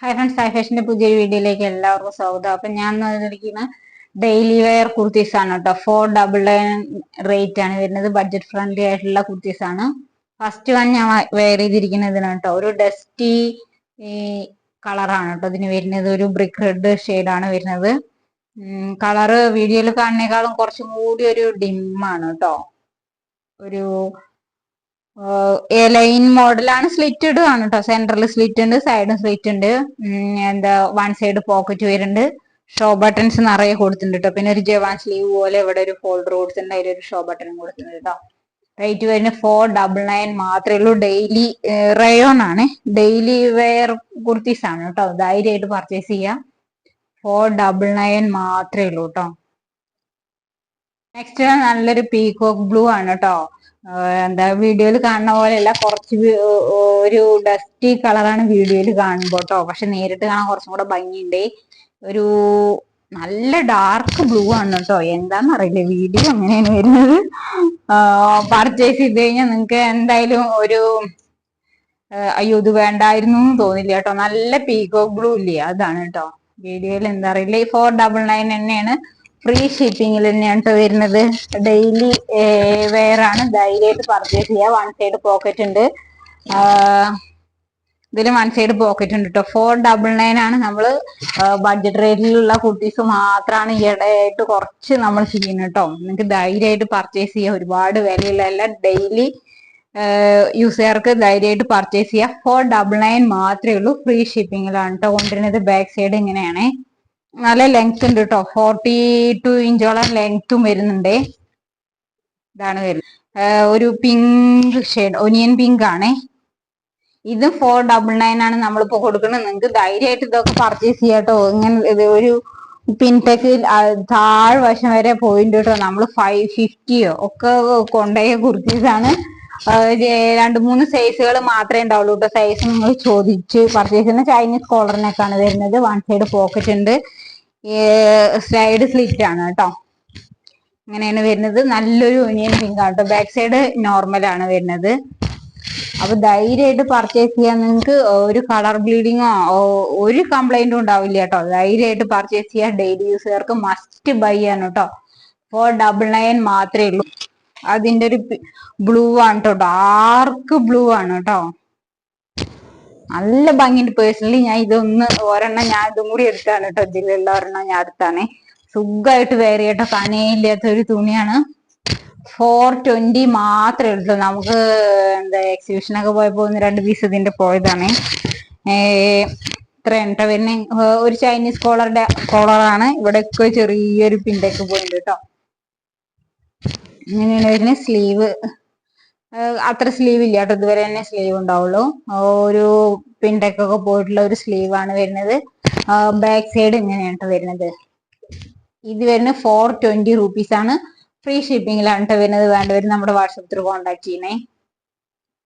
Hi friends hi ഫാഷന്റെ പുതിയൊരു വീഡിയോയിലേക്ക് എല്ലാവർക്കും സ്വാഗതം. അപ്പൊ ഞാൻ വന്നിരിക്കുന്ന ഡെയിലി വെയർ കുർത്തീസ് ആണ് കേട്ടോ. ഫോർ ഡബിൾ നയൻ റേറ്റ് ആണ് വരുന്നത്. ബഡ്ജറ്റ് ഫ്രണ്ട്ലി ആയിട്ടുള്ള കുർത്തീസ് ആണ്. ഫസ്റ്റ് വൺ ഞാൻ വെയർ ചെയ്തിരിക്കുന്നതിനാണ് കേട്ടോ. ഒരു ഡസ്റ്റി കളറാണ് കേട്ടോ ഇതിന് വരുന്നത്. ഒരു ബ്രിക്ക് റെഡ് ആണ് വരുന്നത്. കളറ് വീഡിയോയിൽ കാണുന്നേക്കാളും കുറച്ചും കൂടി ഒരു ഡിമ്മാണ് കേട്ടോ. ഒരു ലൈൻ മോഡലാണ് സ്ലിറ്റ് ഇടുകയാണ് കേട്ടോ സെൻട്രൽ സ്ലിറ്റ് ഉണ്ട് സൈഡും സ്ലിറ്റ് ഉണ്ട് എന്താ വൺ സൈഡ് പോക്കറ്റ് വരുന്നുണ്ട്. ഷോ ബട്ടൺസ് നിറയെ കൊടുത്തിട്ടുണ്ട് കേട്ടോ പിന്നെ ഒരു ജവാൻ സ്ലീവ് പോലെ ഇവിടെ ഒരു ഫോൾഡർ കൊടുത്തിട്ടുണ്ട്. അതിലൊരു ഷോ ബട്ടൺ കൊടുത്തിട്ടുണ്ട് കേട്ടോ റേറ്റ് വരുന്നത് ഫോർ ഡബിൾ നയൻ മാത്രമേ ഉള്ളൂ. ഡെയിലി റയോൺ ആണ്. ഡെയിലി വെയർ കുർത്തീസ് ആണ് കേട്ടോ ധൈര്യമായിട്ട് പർച്ചേസ് ചെയ്യാം. ഫോർ ഡബിൾ നയൻ മാത്രമേ ഉള്ളൂ കേട്ടോ നെക്സ്റ്റ് നല്ലൊരു പീകോക്ക് ബ്ലൂ ആണ് കേട്ടോ എന്താ വീഡിയോയിൽ കാണുന്ന പോലെയല്ല കുറച്ച് ഒരു ഡസ്റ്റി കളറാണ് വീഡിയോയിൽ കാണുമ്പോൾ കേട്ടോ പക്ഷെ നേരിട്ട് കാണാൻ കുറച്ചും കൂടെ ഭംഗിയുണ്ട്. ഒരു നല്ല ഡാർക്ക് ബ്ലൂ ആണ് കേട്ടോ എന്താന്ന് അറിയില്ല വീഡിയോ അങ്ങനെയാണ് വരുന്നത്? പർച്ചേസ് ചെയ്ത് കഴിഞ്ഞാൽ നിങ്ങൾക്ക് എന്തായാലും ഒരു അയ്യോ ഇത് വേണ്ടായിരുന്നു എന്ന് തോന്നില്ല കേട്ടോ നല്ല പീകോക്ക് ബ്ലൂ ഇല്ലേ? അതാണ് കേട്ടോ വീഡിയോയിൽ എന്താ അറിയില്ല. ഫോർ ഡബിൾ നയൻ തന്നെയാണ്. ഫ്രീ ഷിപ്പിംഗിൽ തന്നെയാണ് കേട്ടോ വരുന്നത്. ഡെയിലി വെയർ ആണ്. ധൈര്യമായിട്ട് പർച്ചേസ് ചെയ്യുക വൺ സൈഡ് പോക്കറ്റ് ഉണ്ട്. ഇതിൽ വൺ സൈഡ് പോക്കറ്റ് ഉണ്ട് കേട്ടോ ഫോർ ഡബിൾ നയൻ ആണ് നമ്മൾ ബഡ്ജറ്റ് റേറ്റിലുള്ള കുട്ടീസ് മാത്രമാണ് ഈയിടെയായിട്ട് കുറച്ച് നമ്മൾ ചെയ്യുന്നത് കേട്ടോ നിങ്ങൾക്ക് ധൈര്യമായിട്ട് പർച്ചേസ് ചെയ്യുക ഒരുപാട് വിലയില്ല ഡെയിലി യൂസുകാർക്ക് ധൈര്യമായിട്ട് പർച്ചേസ് ചെയ്യുക ഫോർ ഡബിൾ നയൻ മാത്രമേ ഉള്ളൂ. ഫ്രീ ഷിപ്പിങ്ങിലാണ് കേട്ടോ കൊണ്ടുവരുന്നത്. ബാക്ക് സൈഡ് ഇങ്ങനെയാണേ. നല്ല ലെങ്ത് ഉണ്ട് കേട്ടോ ഫോർട്ടി ടു ഇഞ്ചോളം ലെങ്ത്തും വരുന്നുണ്ട്. ഇതാണ് വരുന്നത്. ഒരു പിങ്ക് ഷെയ്ഡ് ഒനിയൻ പിങ്ക് ആണേ. ഇത് ഫോർ ഡബിൾ നയൻ ആണ് നമ്മളിപ്പോ കൊടുക്കുന്നത്. നിങ്ങൾക്ക് ധൈര്യമായിട്ട് ഇതൊക്കെ പർച്ചേസ് ചെയ്യാട്ടോ ഇങ്ങനെ ഇത് ഒരു പിൻടെക്ക് താഴ്വശം വരെ പോയിന്റ് കേട്ടോ നമ്മൾ ഫൈവ് ഫിഫ്റ്റിയോ ഒക്കെ കൊണ്ടുപോയ കുർത്തീസ് ആണ് രണ്ട് മൂന്ന് സൈസുകൾ മാത്രമേ ഉണ്ടാവുള്ളൂ കേട്ടോ സൈസ് നിങ്ങൾ ചോദിച്ച് പർച്ചേസ് ചെയ്യുന്ന ചൈനീസ് കോളറിനൊക്കെയാണ് വരുന്നത്. വൺ സൈഡ് പോക്കറ്റ് ഉണ്ട്. സൈഡ് സ്ലിറ്റ് ആണ് കേട്ടോ ഇങ്ങനെയാണ് വരുന്നത്. നല്ലൊരു ഒനിയൻ പിങ്ക് ആണ് കേട്ടോ ബാക്ക് സൈഡ് നോർമൽ ആണ് വരുന്നത്. അപ്പൊ ധൈര്യമായിട്ട് പർച്ചേസ് ചെയ്യാൻ നിങ്ങൾക്ക് ഒരു കളർ ബ്ലീഡിങ്ങോ ഒരു കംപ്ലൈന്റും ഉണ്ടാവില്ല കേട്ടോ ധൈര്യമായിട്ട് പർച്ചേസ് ചെയ്യാൻ ഡെയിലി യൂസുകാർക്ക് മസ്റ്റ് ബൈ ആണ് കേട്ടോ ഫോർ ഡബിൾ നയൻ മാത്രമേ ഉള്ളൂ. അതിന്റെ ഒരു ബ്ലൂ ആണ് കേട്ടോ ഡാർക്ക് ബ്ലൂ ആണ് കേട്ടോ നല്ല ഭംഗിയുണ്ട്. പേഴ്സണലി ഞാൻ ഇതൊന്ന് ഒരെണ്ണം ഞാൻ ഇതും കൂടി എടുത്താണ് കേട്ടോ ഇതിലുള്ള ഒരെണ്ണം ഞാൻ എടുത്താണ്. സുഖമായിട്ട് വേറെ കേട്ടോ കനയില്ലാത്ത ഒരു തുണിയാണ്. ഫോർ ട്വന്റി മാത്രമേ എടുത്തുള്ളൂ. നമുക്ക് എന്താ എക്സിബിഷനൊക്കെ പോയപ്പോ ഒന്ന് രണ്ട് പീസ് ഇതിന്റെ പോയതാണ്. ഇത്ര എണ്ണ പിന്നെ ഒരു ചൈനീസ് കോളറുടെ കോളറാണ് ഇവിടെ ഇവിടെയൊക്കെ ചെറിയൊരു പിന്തൊക്കെ പോയിട്ടുണ്ട് കേട്ടോ ഇങ്ങനെയാണ് വരുന്നത് സ്ലീവ്. അത്ര സ്ലീവ് ഇല്ല കേട്ടോ ഇതുവരെ തന്നെ സ്ലീവ് ഉണ്ടാവുള്ളൂ. ഒരു പിണ്ടക്കൊക്കെ പോയിട്ടുള്ള ഒരു സ്ലീവ് ആണ് വരുന്നത് ബാക്ക് സൈഡ് ഇങ്ങനെയാണ് കേട്ടോ വരുന്നത്. ഇത് വരുന്നത് ഫോർ ട്വന്റി റുപ്പീസ് ആണ്. ഫ്രീ ഷിപ്പിംഗിലാണ് കേട്ടോ വരുന്നത്. വേണ്ടവർ നമ്മുടെ വാട്സപ്പ് ത്രൂ കോൺടാക്ട് ചെയ്യണേ